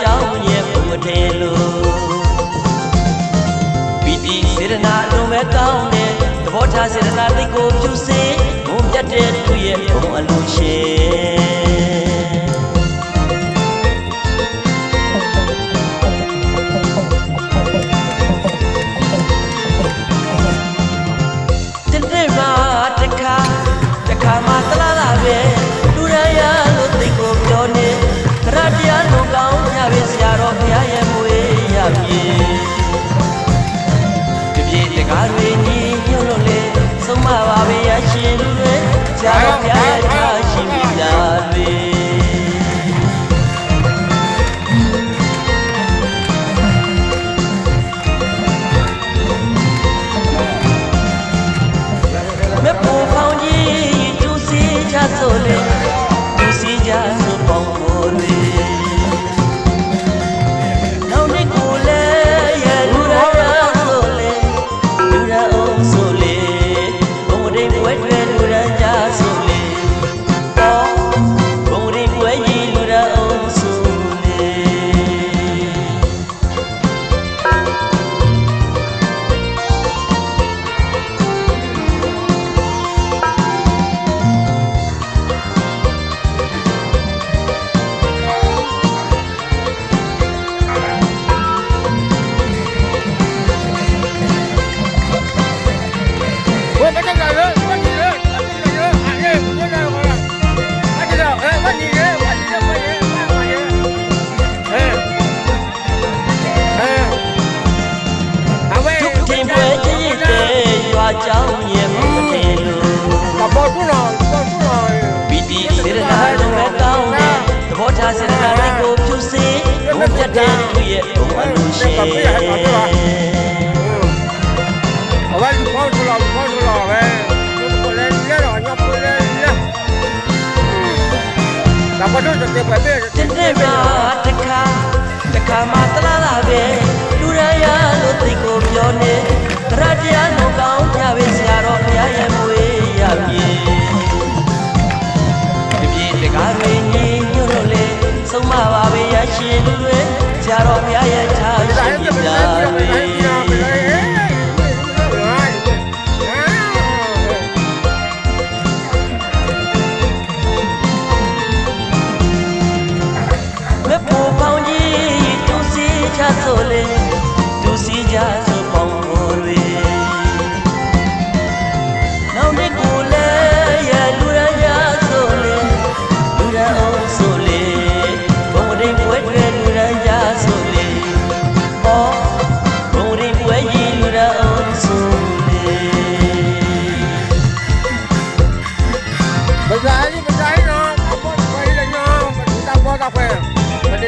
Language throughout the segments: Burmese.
ကြောင်းရဲ့ဘုံမထဲလို့ပီတိစေရနာလုံးမဲ့ကောင်းတဲ့သဘောထားစေရနာသိကိုဖြူစေဘုံပြတ်တဲ့သူရဲ့ဘုံအလိုရှင်တစ် ဘာတို့ကြည့်ပဲပဲတင်းနေပါတခါတခါမှတလားလာပဲလူရရလို့သိကိုပြောနေတရတရ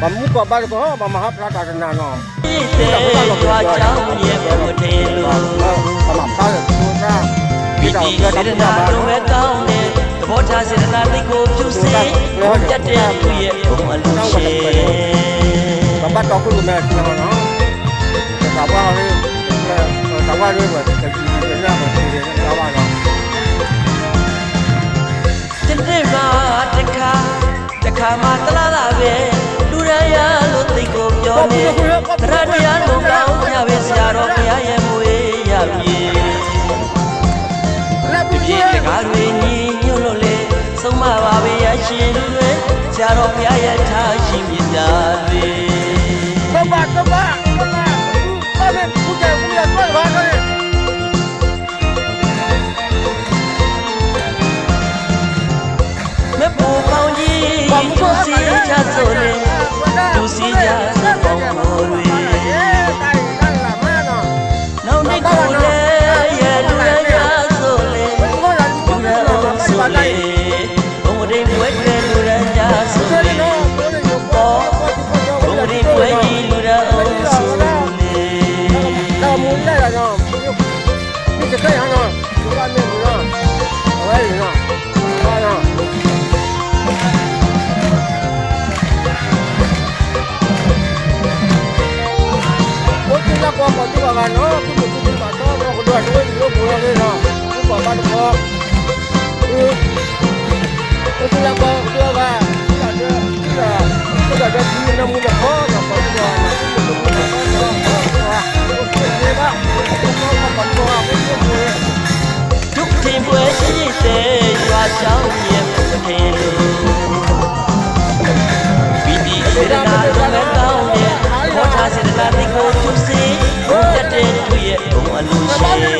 ဘာမှုကဘာကောဘာမဟာပလာတာနာနောပြည့်တဲ့ရွာကြောင်းရဲ့ဘုံထဲလို့ဘာမပါရသူကပီတိစေရနာလုံးမဲ့ကောင်းတဲ့သဘောထားစေရနာသိကိုဖြူစေဘုံပြတ်တဲ့သူရဲ့ဘုံအလိုရှင်ဘာဘာတော့ခုလိုမဲ့နော်နော်ဒါဘာလဲဒါဘာလဲဘာတကယ်ကြီးရမှာဒီဒါဘာနော်တနေ့မှာတစ်ခါတစ်ခါမှတလားလာပဲလူ ရရလို့သိကိုပြောနေသရတရားလုံးကောင်းညပဲဆရာတော်ဘုရားရဲ့မွေးရပြေလက်တပြေတကားတွေညီညွတ်လို့လေဆုံးမပါပဲရရှင်လူတွေဆရာတော်ဘုရားရဲ့ထားရှိမြတ်ကြလေဘာဘာဘာဘာဘာလဲခုကျခုရသွားဘာလဲမပူပေါင်းကြီးသူစီချဆိုလေ သူစီချဆိုပေါင်းပေါ်တွေတို bà nó cũng được cũng bà nó nó còn đuổi nó đi nó bùa lên nó cũng bỏ ba được bò ừ. Tôi cũng làm bò, đưa bà. Bây giờ bây giờ bây giờ năm mươi là khó là có 我把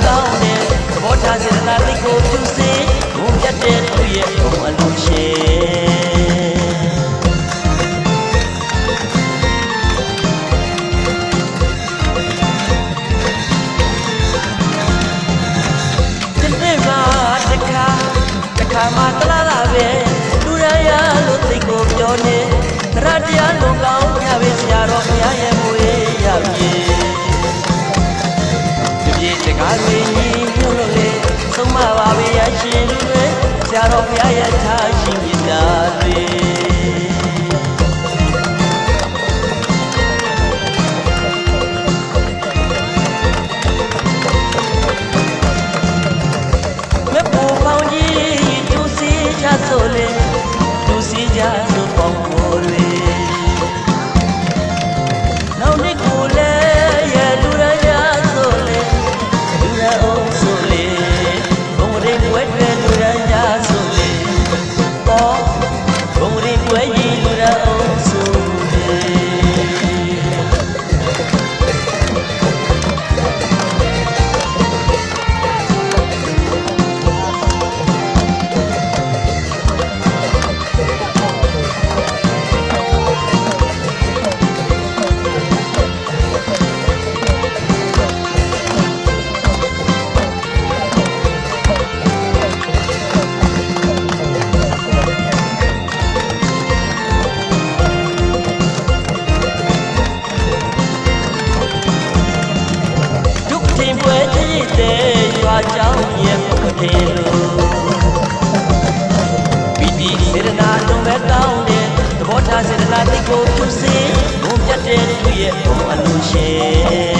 더 无邪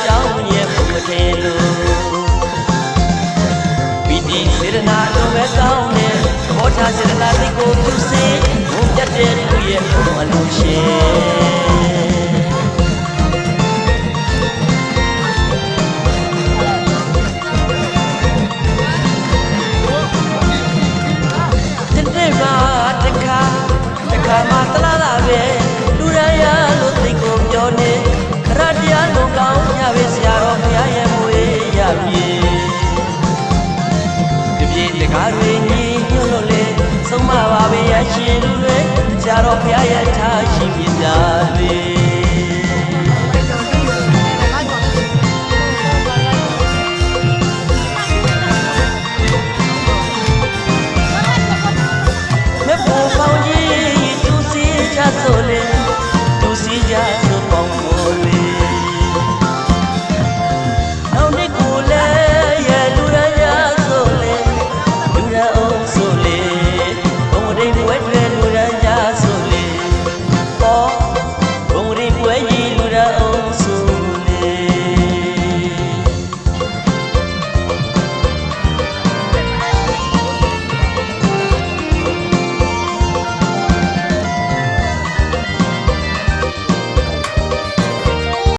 ကြောင်းရဲ့ဘုမထဲလို့ပီတိစေတနာတော်ပဲကောင်းတယ်သဘောထားစေတနာစိတ်ကိုသူစေဘုံပြတ်တဲ့သူရဲ့ဘုံအလိုရှင် ध्यायाच्या